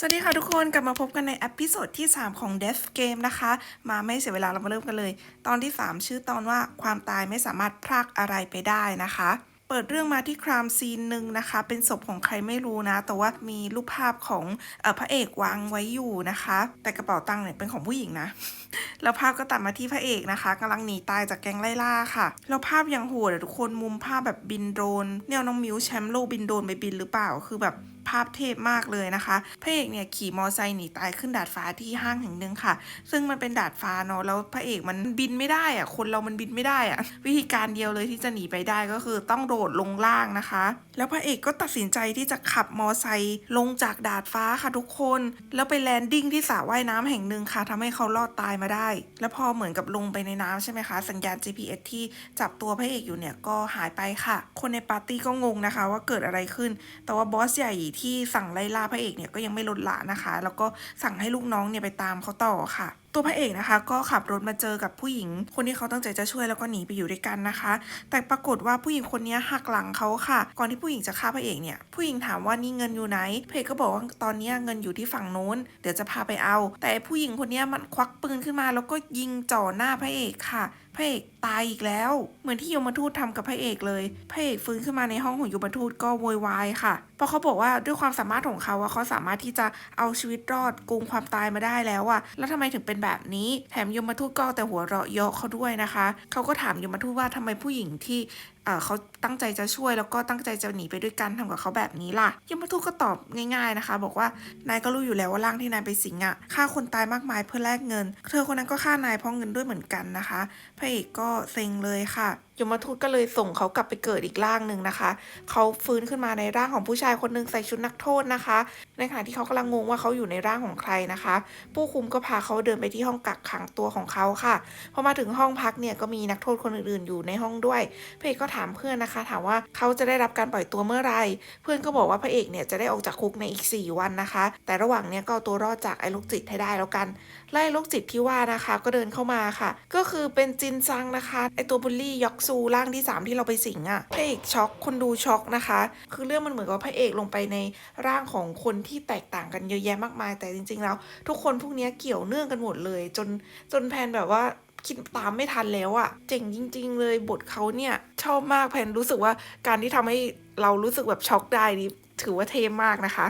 สวัสดีค่ะทุกคนกลับมาพบกันในอพิโซดที่ 3 ของ Death Game นะคะ มาไม่เสียเวลาเรามาเริ่มกันเลย ตอนที่ 3 ชื่อตอนว่าความตายไม่สามารถพรากอะไรไปได้นะคะ เปิดเรื่องมาที่ครามซีนหนึ่งนะคะ เป็นศพของใครไม่รู้นะ แต่ว่ามีรูปภาพของอพระเอกวางไว้อยู่นะคะ แต่กระเป๋าตังค์เนี่ยเป็นของผู้หญิงนะแล้วภาพก็ตัดมาที่พระเอกนะคะกำลังหนีตายจากแก๊งไล่ล่าค่ะ แล้วภาพยังโหดทุกคนมุมภาพแบบบินโดรนเนี่ยน้องมิวแชมป์โลกบินโดรนไปบินหรือเปล่าคือแบบ ภาพเทพมากเลยนะคะพระเอกเนี่ยขี่มอไซค์หนีตายขึ้นดาดฟ้าที่ห้างแห่งหนึ่งค่ะ ซึ่งมันเป็นดาดฟ้าเนาะแล้วพระเอกมันบินไม่ได้อะคนเรามันบินไม่ได้อะวิธีการเดียวเลยที่จะหนีไปได้ก็คือต้องโดดลงล่างนะคะ แล้วพระเอกก็ตัดสินใจที่จะขับมอไซค์ลงจากดาดฟ้าค่ะทุกคน แล้วไปแลนดิ้งที่สระว่ายน้ำแห่งหนึ่งค่ะทำให้เขารอดตายมาได้ แล้วพอเหมือนกับลงไปในน้ำใช่ไหมคะ สัญญาณ GPS ที่จับตัวพระเอกอยู่เนี่ยก็หายไปค่ะ คนในปาร์ตี้ก็งงนะคะ ว่าเกิดอะไรขึ้น แต่ว่าบอสใหญ่ที่สั่งไล่ล่าพระเอกเนี่ยก็ยังไม่ลดละนะคะ แล้วก็สั่งให้ลูกน้องเนี่ยไปตามเขาต่อค่ะตัวพระเอกนะคะ ก็ขับรถมาเจอกับผู้หญิง คนที่เขาตั้งใจจะช่วยแล้วก็หนีไปอยู่ด้วยกันนะคะ แต่ปรากฏว่าผู้หญิงคนนี้หักหลังเขาค่ะ ก่อนที่ผู้หญิงจะฆ่าพระเอกเนี่ยผู้หญิงถามว่านี่เงินอยู่ไหนพระเอกก็บอกว่าตอนนี้เงินอยู่ที่ฝั่งโน้น เดี๋ยวจะพาไปเอา แต่ผู้หญิงคนนี้มันควักปืนขึ้นมา แล้วก็ยิงจ่อหน้าพระเอกค่ะพระเอกตายอีกแล้ว เหมือนที่ยมทูตทำกับพระเอกเลยพระเอกฟื้นขึ้นมาในห้องของยมทูตก็โวยวายค่ะเพราะเขาบอกว่าด้วยความสามารถของเขาอะเขาสามารถที่จะเอาชีวิตรอดโกงความตายมาได้แล้วอะแล้วทำไมถึงเป็นแบบนี้แถมยมทูตก็แต่หัวเราะเยาะเขาด้วยนะคะ เขาก็ถามยมทูตว่าทำไมผู้หญิงที่ เขาตั้งใจจะช่วยแล้วก็ตั้งใจจะหนีไปด้วยกันทำกับเขาแบบนี้ล่ะยมทูตก็ตอบง่ายๆนะคะ บอกว่านายก็รู้อยู่แล้วว่าร่างที่นายไปสิงอะฆ่าคนตายมากมายเพื่อแลกเงิน เธอคนนั้นก็ฆ่านายเพราะเงินด้วยเหมือนกันนะคะพระเอกก็เซ็งเลยค่ะยมทูตก็เลยส่งเขากลับไปเกิดอีกร่างหนึ่งนะคะ เขาฟื้นขึ้นมาในร่างของผู้ชายคนหนึ่งใส่ชุดนักโทษนะคะ ในขณะที่เขากำลังงงว่าเขาอยู่ในร่างของใครนะคะ ผู้คุมก็พาเขาเดินไปที่ห้องกักขังตัวของเขาค่ะ พอมาถึงห้องพักเนี่ยก็มีนักโทษคนอื่นๆ อยู่ในห้องด้วยพระเอกก็ถามเพื่อนนะคะ ถามว่าเขาจะได้รับการปล่อยตัวเมื่อไหรเพื่อนก็บอกว่าพระเอกเนี่ยจะได้ออกจากคุกในอีก 4 วันนะคะ แต่ระหว่างเนี้ยก็เอาตัวรอดจากไอ้โรคจิตให้ได้แล้วกัน ไล่โรคจิตที่ว่านะคะ ก็เดินเข้ามาค่ะ ก็คือเป็นจินซังนะคะไอตัวบุลลี่ยอกซูร่างที่ 3 ที่เราไปสิงอะ่ะพระเอกช็อกคนดูช็อกนะคะ คือเรื่องมันเหมือนกับพระเอกลงไปในร่างของคนที่แตกต่างกันเยอะแยะมากมาย แต่จริงๆแล้วทุกคนพวกนี้เกี่ยวเนื่องกันหมดเลย จนจนแพนแบบว่า คิดตามไม่ทันแล้วอะเจ๋งจริง ๆ เลยบทเขาเนี่ยชอบมากแพนรู้สึกว่าการที่ทำให้ เรารู้สึกแบบช็อกได้นี่ถือว่าเทมากนะคะ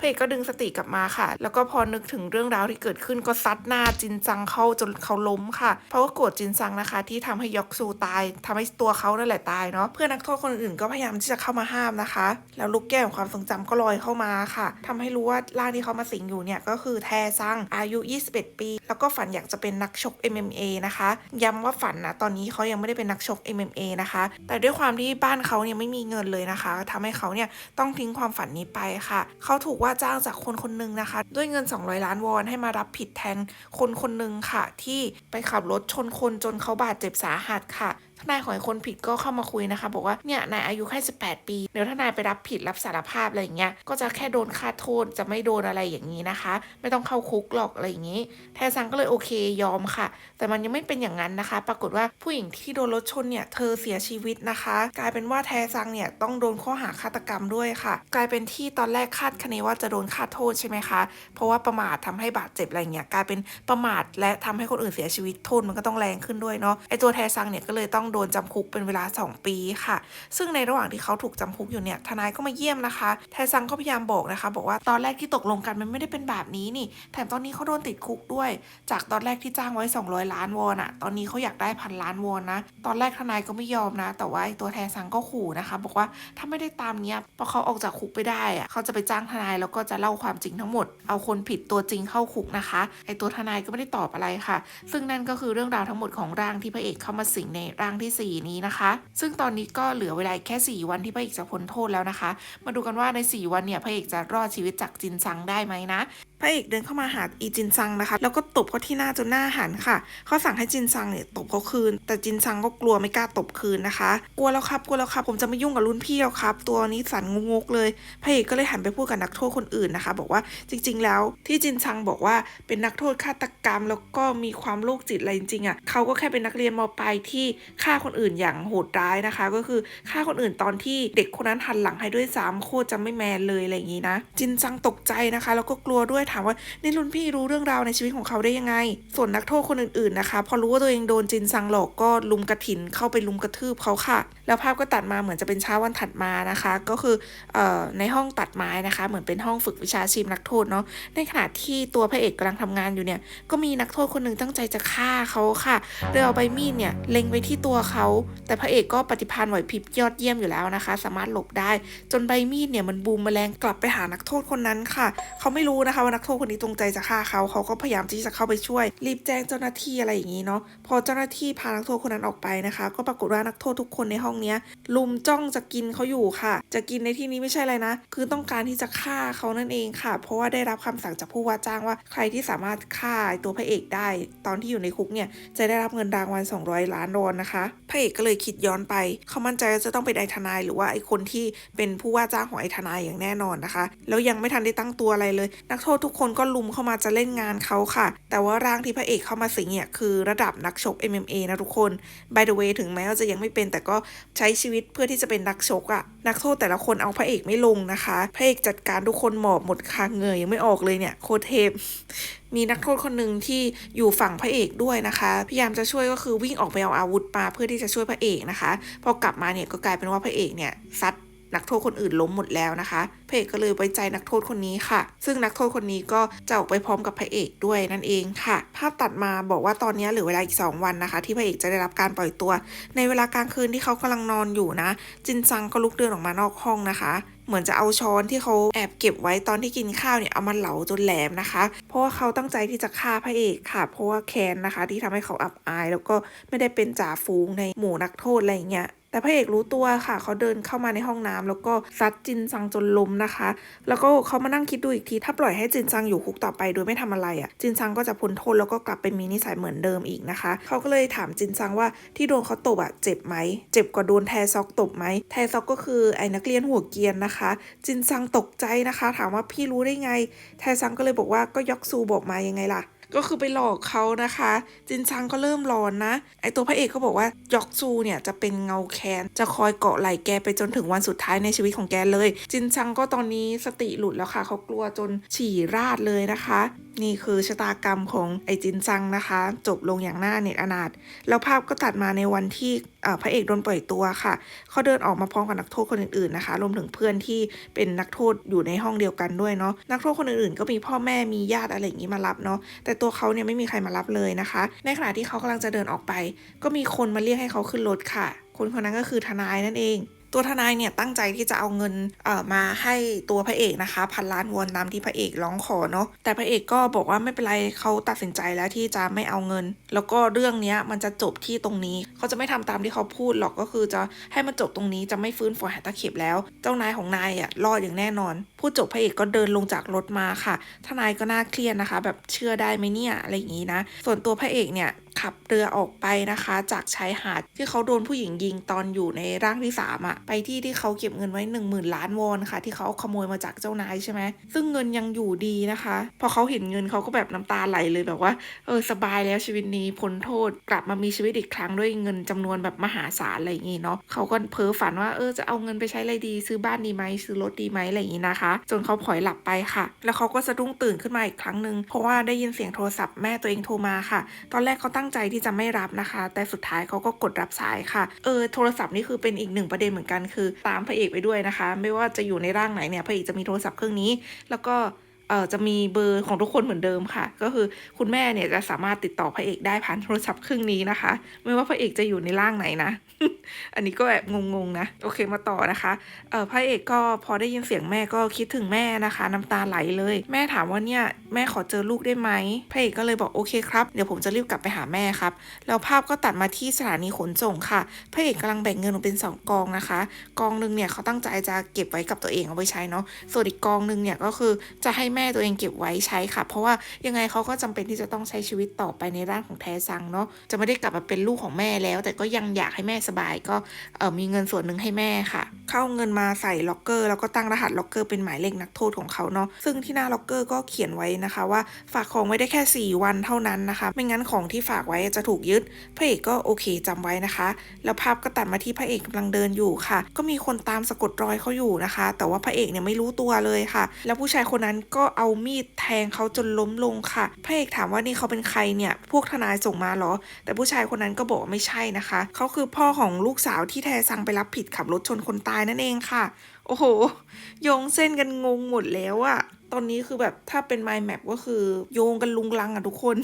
เอกก็ดึงสติกลับมาค่ะ แล้วก็พอนึกถึงเรื่องราวที่เกิดขึ้นก็ซัดหน้าจินจังเข้าจนเขาล้มค่ะ เพราะว่าโกรธจินจังนะคะ ที่ทำให้ยอกซูตายทำให้ตัวเขานั่นแหละตายเนาะ เพื่อนนักโทษคนอื่นก็พยายามที่จะเข้ามาห้ามนะคะ แล้วลูกแก้วของความทรงจำก็ลอยเข้ามาค่ะทำให้รู้ว่าร่างที่เขามาสิงอยู่เนี่ยก็คือแทซังอายุ 21 ปี แล้วก็ฝันอยากจะเป็นนักชก MMA นะคะ ย้ำว่าฝันนะตอนนี้เขายังไม่ได้เป็นนักชก MMA นะคะ แต่ด้วยความที่บ้านเขาเนี่ยไม่มีเงินเลยนะคะทำให้เขาเนี่ยต้องทิ้งความฝันนี้ไปค่ะ เขาถูกว่าจ้างจากคนคนหนึ่งนะคะ ด้วยเงิน 200 ล้านวอนให้มารับผิดแทนคนคนหนึ่งค่ะ ที่ไปขับรถชนคนจนเขาบาดเจ็บสาหัสค่ะทนายของคนผิดก็เข้ามาคุยนะคะ บอกว่าเนี่ยนายอายุแค่ 18 ปี เดี๋ยวถ้านายไปรับผิดรับสารภาพอะไรอย่างเงี้ยก็จะแค่โดนค่าโทษจะไม่โดนอะไรอย่างนี้นะคะ ไม่ต้องเข้าคุกหรอกอะไรอย่างนี้ แทซังก็เลยโอเคยอมค่ะ แต่มันยังไม่เป็นอย่างนั้นนะคะ ปรากฏว่าผู้หญิงที่โดนรถชนเนี่ยเธอเสียชีวิตนะคะ กลายเป็นว่าแทซังเนี่ยต้องโดนข้อหาฆาตกรรมด้วยค่ะ กลายเป็นที่ตอนแรกคาดคะเนว่าจะโดนค่าโทษใช่ไหมคะ เพราะว่าประมาททำให้บาดเจ็บอะไรเงี้ยกลายเป็นประมาทและทำให้คนอื่นเสียชีวิตโทษมันก็ต้องแรงขึ้นด้วยเนาะไอตัวแทซังเนี่ยก็เลยต้ององโดนจำคุกเป็นเวลา 2 ปีค่ะ ซึ่งในระหว่างที่เขาถูกจำคุกอยู่เนี่ยทนายก็มาเยี่ยมนะคะแทซังก็พยายามบอกนะคะ บอกว่าตอนแรกที่ตกลงกันมันไม่ได้เป็นแบบนี้นี่ แถมตอนนี้เขาโดนติดคุกด้วย จากตอนแรกที่จ้างไว้ 200 ล้านวอนอะตอนนี้เขาอยากได้พันล้านวอนนะ ตอนแรกทนายก็ไม่ยอมนะ แต่ว่าตัวแทซังก็ขู่นะคะ บอกว่าถ้าไม่ได้ตามเนี้ยพอเขาออกจากคุกไปได้อะเขาจะไปจ้างทนายแล้วก็จะเล่าความจริงทั้งหมด เอาคนผิดตัวจริงเข้าคุกนะคะ ไอ้ตัวทนายก็ไม่ได้ตอบอะไรค่ะ ซึ่งนั่นก็คือเรื่องราวทั้งหมดของร่างที่พระเอกเข้ามาสิงในร่างทีสี่ 4 นี้นะคะ ซึ่งตอนนี้ก็เหลือเวลาแค่ 4 วันที่พระเอกจะพ้นโทษแล้วนะคะ มาดูกันว่าใน 4 วันเนี่ยพระเอกจะรอดชีวิตจากจินซังได้ไหมนะพระเอกเดินเข้ามาหาอีจินซังนะคะ แล้วก็ตบเขาที่หน้าจนหน้าหันค่ะ เขาสั่งให้จินซังเนี่ยตบเขาคืน แต่จินซังก็กลัวไม่กล้าตบคืนนะคะ กลัวแล้วครับ กลัวแล้วครับ ผมจะไม่ยุ่งกับรุ่นพี่แล้วครับ ตัวนี้สันงกเลย พระเอกก็เลยหันไปพูดกับนักโทษคนอื่นนะคะ บอกว่าจริง ๆ แล้วที่จินซังบอกว่าเป็นนักโทษฆาตกรรม แล้วก็มีความโรคจิตอะไรจริงๆอะ เขาก็แค่เป็นนักเรียนมปลายที่ฆ่าคนอื่นอย่างโหดร้ายนะคะ ก็คือฆ่าคนอื่นตอนที่เด็กคนนั้นหันหลังให้ด้วยซ้ำโคตรจะไม่แมนเลยอะไรอย่างนี้นะ จินซังตกใจนะคะ แล้วก็กลัวด้วยถามว่านี่รุ่นพี่รู้เรื่องราวในชีวิตของเขาได้ยังไง ส่วนนักโทษคนอื่นๆนะคะ พอรู้ว่าตัวเองโดนจินซังหลอกก็ลุมกระถินเข้าไปลุมกระทืบเขาค่ะ แล้วภาพก็ตัดมาเหมือนจะเป็นเช้าวันถัดมานะคะ ก็คืออในห้องตัดไม้นะคะ เหมือนเป็นห้องฝึกวิชาชีพนักโทษเนาะในขณะที่ตัวพระเอกกำลังทำงานอยู่เนี่ยก็มีนักโทษคนหนึ่งตั้งใจจะฆ่าเขาค่ะโดยเอาใบมีดเนี่ยเล็งไปที่ตัวเขา แต่พระเอกก็ปฏิภาณไหวพริบยอดเยี่ยมอยู่แล้วนะคะ สามารถหลบได้ จนใบมีดเนี่ยมันบูมแมลงกลับไปหานักโทษคนนั้นค่ะ เขาไม่รู้นะคะว่านักโทษคนนี้จงใจจะฆ่าเขา เขาก็พยายามที่จะเข้าไปช่วย รีบแจ้งเจ้าหน้าที่อะไรอย่างนี้เนาะ พอเจ้าหน้าที่พานักโทษคนนั้นออกไปนะคะ ก็ปรากฏว่านักโทษทุกคนในห้องเนี้ยลุมจ้องจะกินเขาอยู่ค่ะ จะกินในที่นี้ไม่ใช่อะไรนะ คือต้องการที่จะฆ่าเขานั่นเองค่ะ เพราะว่าได้รับคำสั่งจากผู้ว่าจ้างว่าใครที่สามารถฆ่าตัวพระเอกได้ ตอนที่อยู่ในคุกเนี่ยจะได้รับเงินรางวัล200 ล้านดอลนะคะพระเอกก็เลยคิดย้อนไปเขามั่นใจว่าจะต้องเป็นไอทนาย หรือว่าไอคนที่เป็นผู้ว่าจ้างของไอทนายอย่างแน่นอนนะคะ แล้วยังไม่ทันได้ตั้งตัวอะไรเลย นักโทษทุกคนก็ลุมเข้ามาจะเล่นงานเขาค่ะ แต่ว่าร่างที่พระเอกเข้ามาสิงเนี่ยคือระดับนักชก MMA นะทุกคน by the way ถึงแม้ว่าจะยังไม่เป็นแต่ก็ใช้ชีวิตเพื่อที่จะเป็นนักชกอะนักโทษแต่ละคนเอาพระเอกไม่ลงนะคะ พระเอกจัดการทุกคนหมอบหมดคางเงยยังไม่ออกเลยเนี่ยโคตรเทพมีนักโทษคนหนึ่งที่อยู่ฝั่งพระเอกด้วยนะคะ พยายามจะช่วยก็คือวิ่งออกไปเอาอาวุธมาเพื่อที่จะช่วยพระเอกนะคะ พอกลับมาเนี่ยก็กลายเป็นว่าพระเอกเนี่ยซัด นักโทษคนอื่นล้มหมดแล้วนะคะพระเอกก็เลยไว้ใจนักโทษคนนี้ค่ะ ซึ่งนักโทษคนนี้ก็จะออกไปพร้อมกับพระเอกด้วยนั่นเองค่ะ ภาพตัดมาบอกว่าตอนนี้เหลือเวลาอีก 2 วันนะคะ ที่พระเอกจะได้รับการปล่อยตัว ในเวลากลางคืนที่เขากำลังนอนอยู่นะ จินซังก็ลุกเดินออกมานอกห้องนะคะเหมือนจะเอาช้อนที่เขาแอบเก็บไว้ตอนที่กินข้าวเนี่ยเอามาเหลาจนแหลมนะคะ เพราะว่าเขาตั้งใจที่จะฆ่าพระเอกค่ะ เพราะว่าแค้นนะคะ ที่ทำให้เขาอับอาย แล้วก็ไม่ได้เป็นจ่าฝูงในหมู่นักโทษอะไรเงี้ย แต่พระเอกรู้ตัวค่ะ เขาเดินเข้ามาในห้องน้ำแล้วก็ซัดจินซังจนล้มนะคะ แล้วก็เขามานั่งคิดดูอีกที ถ้าปล่อยให้จินซังอยู่คุกต่อไปโดยไม่ทำอะไรอะ่ะ จินซังก็จะพ้นโทษแล้วก็กลับไปมีนิสัยเหมือนเดิมอีกนะคะ เขาก็เลยถามจินซังว่าที่โดนเขาตบอะ่ะเจ็บไหม เจ็บกว่าโดนแทซอกตบไหม แทซอกก็คือไอ้นักเรียนหัวเกียนนะคะ จินซังตกใจนะคะ ถามว่าพี่รู้ได้ไง แทซังก็เลยบอกว่าก็ยอกซูบอกมายังไงล่ะ ก็คือไปหลอกเขานะคะ จินซังก็เริ่มร้อนนะ ไอตัวพระเอกก็บอกว่ายอกซูเนี่ยจะเป็นเงาแค้นจะคอยเกาะไหล่แกไปจนถึงวันสุดท้ายในชีวิตของแกเลย จินซังก็ตอนนี้สติหลุดแล้วค่ะเขากลัวจนฉี่ราดเลยนะคะ นี่คือชะตากรรมของไอจินซังนะคะ จบลงอย่างน่าเน็ตอนาถแล้วภาพก็ตัดมาในวันที่พระเอกโดนปล่อยตัวค่ะเขาเดินออกมาพร้อมกับนักโทษคนอื่นๆนะคะรวมถึงเพื่อนที่เป็นนักโทษอยู่ในห้องเดียวกันด้วยเนาะนักโทษคนอื่นๆ ก็มีพ่อแม่มีญาติอะไรอย่างนี้มารับเนาะแต่ตัวเขาเนี่ยไม่มีใครมารับเลยนะคะ ในขณะที่เขากำลังจะเดินออกไป ก็มีคนมาเรียกให้เขาขึ้นรถค่ะ คนคนนั้นก็คือทนายนั่นเอง ตัวทนายเนี่ยตั้งใจที่จะเอาเงินเอ่อมาให้ตัวพระเอกนะคะ พันล้านวอนตามที่พระเอกร้องขอเนาะแต่พระเอกก็บอกว่าไม่เป็นไรเขาตัดสินใจแล้วที่จะไม่เอาเงิน แล้วก็เรื่องนี้มันจะจบที่ตรงนี้ เขาจะไม่ทำตามที่เขาพูดหรอกก็คือจะให้มันจบตรงนี้จะไม่ฟื้นฝอยหาตะเข็บแล้ว เจ้านายของนายอะรอดอย่างแน่นอน พูดจบพระเอกก็เดินลงจากรถมาค่ะ ทนายก็น่าเครียดนะคะ แบบเชื่อได้ไหมเนี่ยอะไรอย่างนี้นะ ส่วนตัวพระเอกเนี่ย ขับเรือออกไปนะคะ จากชายหาดที่เขาโดนผู้หญิงยิงตอนอยู่ในร่างที่สามอะไปที่ที่เขาเก็บเงินไว้ 1 0,000 ล้านวอนค่ะ ที่เขาขโมยมาจากเจ้านายใช่ไหมซึ่งเงินยังอยู่ดีนะคะ พอเขาเห็นเงินเขาก็แบบน้ำตาไหลเลยแบบว่าเออสบายแล้วชีวิตนี้พ้นโทษกลับมามีชีวิตอีกครั้งด้วยเงินจำนวนแบบมหาศาลอะไรอย่างงี้เนาะเขาก็เพ้อฝันว่าเออจะเอาเงินไปใช้อะไรดี ซื้อบ้านดีไหมซื้อรถดีไหมอะไรอย่างงี้นะคะ จนเขาผลอยหลับไปค่ะ แล้วเขาก็สะดุ้งตื่นขึ้นมาอีกครั้งหนึ่งเพราะว่าได้ยินเสียงโทรศัพท์แม่ตัวเองโทรมาค่ะ ตอนแรกเขาตั้งใจที่จะไม่รับนะคะ แต่สุดท้ายเขาก็กดรับสายค่ะ เออโทรศัพท์นี่คือเป็นอีกหนึ่งประเด็นเหมือนกันคือ ตามพระเอกไปด้วยนะคะ ไม่ว่าจะอยู่ในร่างไหนเนี่ยพระเอกจะมีโทรศัพท์เครื่องนี้ แล้วก็ เออจะมีเบอร์ของทุกคนเหมือนเดิมค่ะ ก็คือคุณแม่เนี่ยจะสามารถติดต่อพระเอกได้ผ่านโทรศัพท์เครื่องนี้นะคะ ไม่ว่าพระเอกจะอยู่ในร่างไหนนะ อันนี้ก็แอบงงๆนะโอเคมาต่อนะคะเออพระเอกก็พอได้ยินเสียงแม่ก็คิดถึงแม่นะคะ น้ำตาไหลเลย แม่ถามว่าเนี่ยแม่ขอเจอลูกได้ไหมพระเอกก็เลยบอกโอเคครับเดี๋ยวผมจะรีบกลับไปหาแม่ครับแล้วภาพก็ตัดมาที่สถานีขนส่งค่ะพระเอกกำลังแบ่งเงินออกเป็นสองกองนะคะ กองหนึ่งเนี่ยเขาตั้งใจจะเก็บไว้กับตัวเองเอาไว้ใช้เนาะส่วนอีกกองหนึ่งเนี่ยก็คือจะให้แม่ตัวเองเก็บไว้ใช้ค่ะ เพราะว่ายังไงเขาก็จำเป็นที่จะต้องใช้ชีวิตต่อไปในร่างของแทซังเนาะจะไม่ได้กลับมาเป็นลูกของแม่แล้ว แต่ก็ยังอยากให้แม่สบายก็เออมีเงินส่วนหนึ่งให้แม่ค่ะ เข้าเงินมาใส่ล็อกเกอร์แล้วก็ตั้งรหัสล็อกเกอร์เป็นหมายเลขนักโทษของเขาเนาะซึ่งที่หน้าล็อกเกอร์ก็เขียนไว้นะคะ ว่าฝากของไว้ได้แค่ 4 วันเท่านั้นนะคะ ไม่งั้นของที่ฝากไว้จะถูกยึดพระเอกก็โอเคจำไว้นะคะ แล้วภาพก็ตัดมาที่พระเอกกำลังเดินอยู่ค่ะ ก็มีคนตามสะกดรอยเขาอยู่นะคะ แต่ว่าพระเอกเนี่ยไม่รู้ตัวเลยค่ะ แล้วผู้ชายคนนั้นก็็เอามีดแทงเขาจนล้มลงค่ะพระเอกถามว่านี่เขาเป็นใครเนี่ย พวกทนายส่งมาเหรอ แต่ผู้ชายคนนั้นก็บอกว่าไม่ใช่นะคะ เขาคือพ่อของลูกสาวที่แทซังไปรับผิดขับรถชนคนตายนั่นเองค่ะ โอ้โห โยงเส้นกันงงหมดแล้วอะ ตอนนี้คือแบบถ้าเป็น mind map ก็คือโยงกันลุงลังอะทุกคน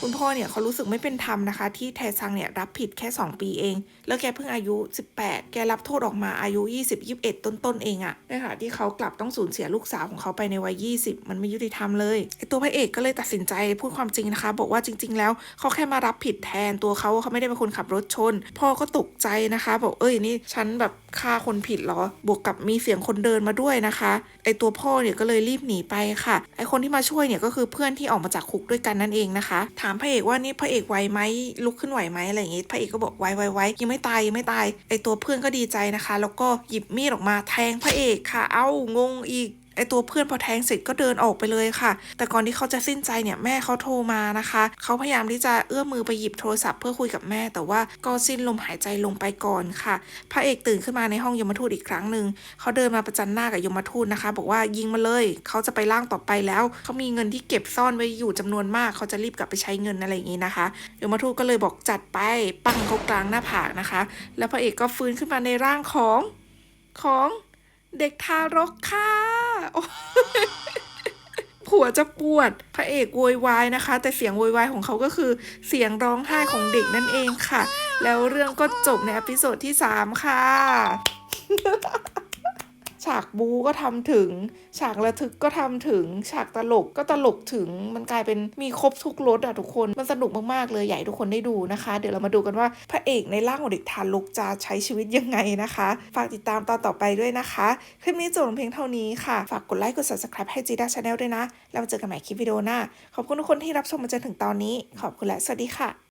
คุณพ่อเนี่ยเขารู้สึกไม่เป็นธรรมนะคะ ที่แทซังเนี่ยรับผิดแค่ 2 ปีเอง แล้วแกเพิ่งอายุ 18 แกรับโทษออกมาอายุ 20 21 ต้นๆเองอะนขณะที่เขากลับต้องสูญเสียลูกสาวของเขาไปในวัย 20 มันไม่ยุติธรรมเลยไอตัวพระเอกก็เลยตัดสินใจพูดความจริงนะคะ บอกว่าจริง ๆ แล้วเขาแค่มารับผิดแทนตัวเขาเขาไม่ได้เป็นคนขับรถชน พ่อก็ตกใจนะคะ บอกเอ้ยนี่ฉันแบบฆ่าคนผิดเหรอบวกกับมีเสียงคนเดินมาด้วยนะคะไอตัวพ่อเนี่ยก็เลยรีบหนีไปค่ะ ไอคนที่มาช่วยเนี่ยก็คือเพื่อนที่ออกมาจากคุกด้วยกันนั่นเองนะคะ ถามพระเอกว่านี่พระเอกไหวไหมลุกขึ้นไหวไหมอะไรอย่างงี้ พระเอกก็บอกไหวไหวไหวยังไม่ตายยังไม่ตาย ไอตัวเพื่อนก็ดีใจนะคะ แล้วก็หยิบมีดออกมาแทงพระเอกค่ะ เอ้างงอีก ไอตัวเพื่อนพอแทงเสร็จก็เดินออกไปเลยค่ะ แต่ก่อนที่เขาจะสิ้นใจเนี่ยแม่เขาโทรมานะคะ เขาพยายามที่จะเอื้อมมือไปหยิบโทรศัพท์เพื่อคุยกับแม่ แต่ว่าก็สิ้นลมหายใจลงไปก่อนค่ะ พระเอกตื่นขึ้นมาในห้องยมทูตอีกครั้งหนึ่งเขาเดินมาประจันหน้ากับยมทูตนะคะ บอกว่ายิงมาเลย เขาจะไปล่างต่อไปแล้ว เขามีเงินที่เก็บซ่อนไว้อยู่จำนวนมาก เขาจะรีบกลับไปใช้เงินอะไรอย่างนี้นะคะ ยมทูตก็เลยบอกจัดไปปั้งเขากลางหน้าผากนะคะ แล้วพระเอกก็ฟื้นขึ้นมาในร่างของของเด็กทารกค่ะ ผัวจะปวดพระเอกโวยวายนะคะ แต่เสียงโวยวายของเขาก็คือเสียงร้องไห้ของเด็กนั่นเองค่ะ แล้วเรื่องก็จบในอพิโซดที่ 3 ค่ะ ฉากบูก็ทำถึง ฉากระทึกก็ทำถึง ฉากตลกก็ตลกถึง มันกลายเป็นมีครบทุกรสอะทุกคน มันสนุกมากๆเลยอยากให้ทุกคนได้ดูนะคะ เดี๋ยวเรามาดูกันว่าพระเอกในร่างของเด็กทารกจะใช้ชีวิตยังไงนะคะ ฝากติดตามตอนต่อไปด้วยนะคะ คลิปนี้จบลงเพียงเท่านี้ค่ะ ฝากกดไลค์กด subscribe ให้จีด้าชาแนลด้วยนะ แล้วเจอกันใหม่คลิปวิดีโอหน้า ขอบคุณทุกคนที่รับชมมาจนถึงตอนนี้ ขอบคุณและสวัสดีค่ะ